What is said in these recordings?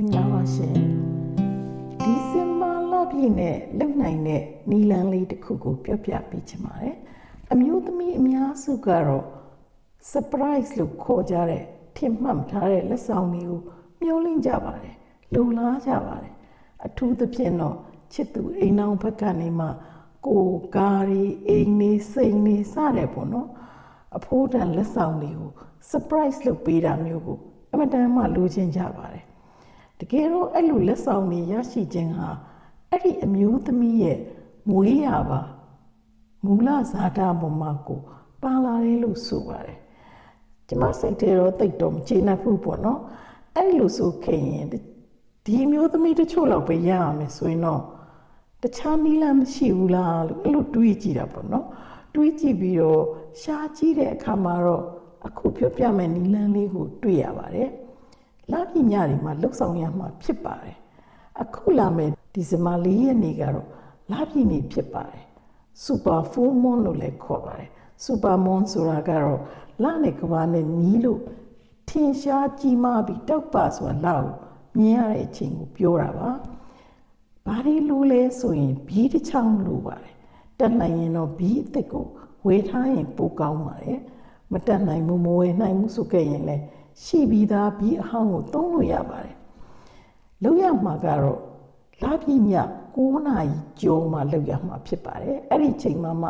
မင်္ဂလာပါရှင်ဒီဇင်ဘာလပြည့်နဲ့လုံနိုင်တဲ့နီလန်းလေးတစ်ခုကိုပြောပြပေးချင်ပါတယ်အမျိုးသမီးအများစုကတော့ surprise လို့ခေါ်ကြတဲ့ထင်မှတ်မထားတဲ့လက်ဆောင်တွေကိုမျှော်လင့်ကြပါတယ်လူလားကြပါတယ်အထူးသဖြင့်တော့ချစ်သူအိမ်အောင်ဘက်ကနေမှကိုယ်ကားရီအိမ်နေစိတ်နေစတယ်ပေါ့နော်အဖိုးတန်လက်ဆောင်တွေကို surprise လုပ်ပေးတာမျိုးကိုအမတန်မှလိုချင်ကြပါတယ် တကယ်တော့အဲ့လိုလက်ဆောင်တွေရရှိခြင်းဟာအဲ့ဒီအမျိုးသမီးရဲ့မွေးရပါမူလဇာတာပေါ်မှာကိုပါလာတယ်လို့ဆိုပါတယ်ကျမစိတ်ထဲတော့တိတ်တော့မကျေနပ်ဘူးပေါ့နော်အဲ့လိုဆိုခင်ရင်ဒီအမျိုးသမီးတချို့တော့ပဲရရမယ်ဆိုရင်တော့တခြားနီးလမ်းမရှိဘူးလားလို့အဲ့လိုတွေးကြည့်တာပေါ့နော်တွေးကြည့်ပြီးတော့ရှားကြည့်တဲ့အခါမှာတော့အခုပြောပြမယ်နီးလမ်းလေးကိုတွေ့ရပါတယ် လာပြညတွေမှာလှုပ်ဆောင်ရမှာဖြစ်ပါတယ်အခုလာမယ်ဒီဇင်ဘာ၄ရက်နေ့ကတော့လာပြနေ့ဖြစ်ပါတယ်စူပါဖူးမွန်လို့လည်းခေါ်ပါတယ်စူပါမွန်ဆိုတာကတော့လာနဲ့ကဘာနဲ့နီးလို့ထင်ရှားကြီးမားပြီးတောက်ပါဆိုတာလောက်မြင်ရတဲ့အချိန်ကိုပြောတာပါဘာတွေလိုလဲဆိုရင်ဘီးတစ်ချောင်းလိုပါတယ်တက်နိုင်ရင်တော့ဘီးအစ်စ်ကိုဝေထားရင်ပိုကောင်းပါတယ်မတက်နိုင်ဘူးမဝယ်နိုင်ဘူးဆိုခဲ့ရင်လည်း ရှိပြီးသားဘီးအဟောင်းကိုသုံးလို့ရပါတယ်လောက်ရမှာကတော့လာပြည့်ည9နာရီကျော်မှလောက်ရမှာဖြစ်ပါတယ်အဲ့ဒီချိန်မှမှ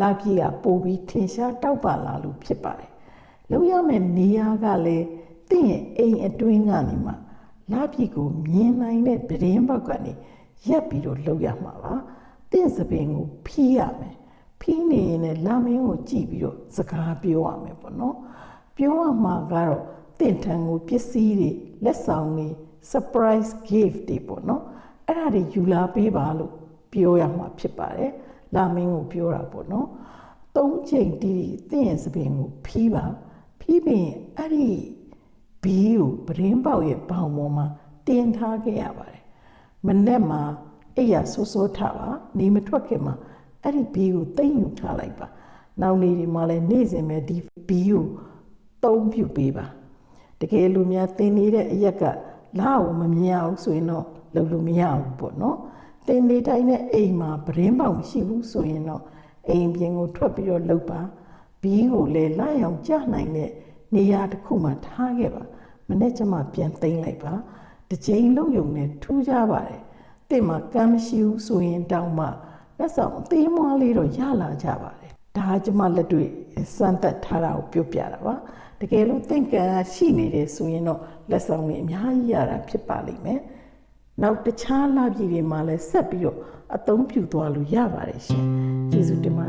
လာပြည့်ကပို့ပြီးထင်ရှားတောက်ပါလာလို့ဖြစ်ပါတယ်လောက်ရမယ့်နေရာကလည်းတင့်ရဲ့အိမ်အတွင်းကနေမှလာပြည့်ကိုမြင်နိုင်တဲ့ပရင်းဘောက်ကနေရက်ပြီးတော့လောက်ရမှာပါတင့်စပင်ကိုဖီးရမယ်ဖီးနေရင်လည်းလာမင်းကိုကြည့်ပြီးတော့စကားပြောရမယ်ပေါ့နော်ပြောရမှာကတော့ တင့်ထန်ကိုပစ္စည်းတွေလက်ဆောင်တွေ surprise gift တွေပေါ့နော်အဲ့ဒါတွေယူလာပေးပါလို့ပြောရမှာဖြစ်ပါတယ်လာမင်းကိုပြောတာပေါ့နော်သုံးချိန်တီးတင့်ရဲ့စပင်ကိုဖီးပါဖီးပြီးရင်အဲ့ဒီဘီးကိုပရင်းပေါက်ရဲ့ဘောင်ပေါ်မှာတင်ထားခဲ့ရပါတယ်မနေ့မှာအဲ့ရဆိုးဆိုးထားပါနေမထွက်ခင်မှာအဲ့ဒီဘီးကိုတိတ်ယူထားလိုက်ပါနောက်နေ့ဒီမှာလည်းနေ့စဉ်ပဲဒီဘီးကိုသုံးပြုပေးပါ တကယ်လူများသင်နေတဲ့အရက်ကလာကိုမမြင်အောင်ဆိုရင်တော့လုပ်လို့မရဘူးပေါ့နော်သင်နေတိုင်းနဲ့အိမ်မှာပရင်းပေါင်မရှိဘူးဆိုရင်တော့အိမ်ပြင်ကိုထွက်ပြီးတော့လုပ်ပါဘီးကိုလည်းလာအောင်ကြနိုင်တဲ့နေရာတစ်ခုမှာထားခဲ့ပါမနေ့ကျမှပြန်သိမ်းလိုက်ပါတစ်ချိန်လုံးယုံနဲ့ထူးကြပါတယ်တင့်မှာကမ်းမရှိဘူးဆိုရင်တောင်းမှလက်ဆောင်အသေးမွားလေးတော့ရလာကြပါတယ် ဒါကကျမလက်တွေ့စမ်းသပ်ထားတာကိုပြောပြတာပါတကယ်လို့သင်္ကန်းရှိနေတယ်ဆိုရင်တော့လက်ဆောင်တွေအများကြီးရတာဖြစ်ပါလိမ့်မယ်နောက်တခြားလာပြည်တွေမှာလည်းဆက်ပြီးတော့အသုံးပြုသွားလို့ရပါတယ်ရှင်ကျေးဇူးတင်ပါ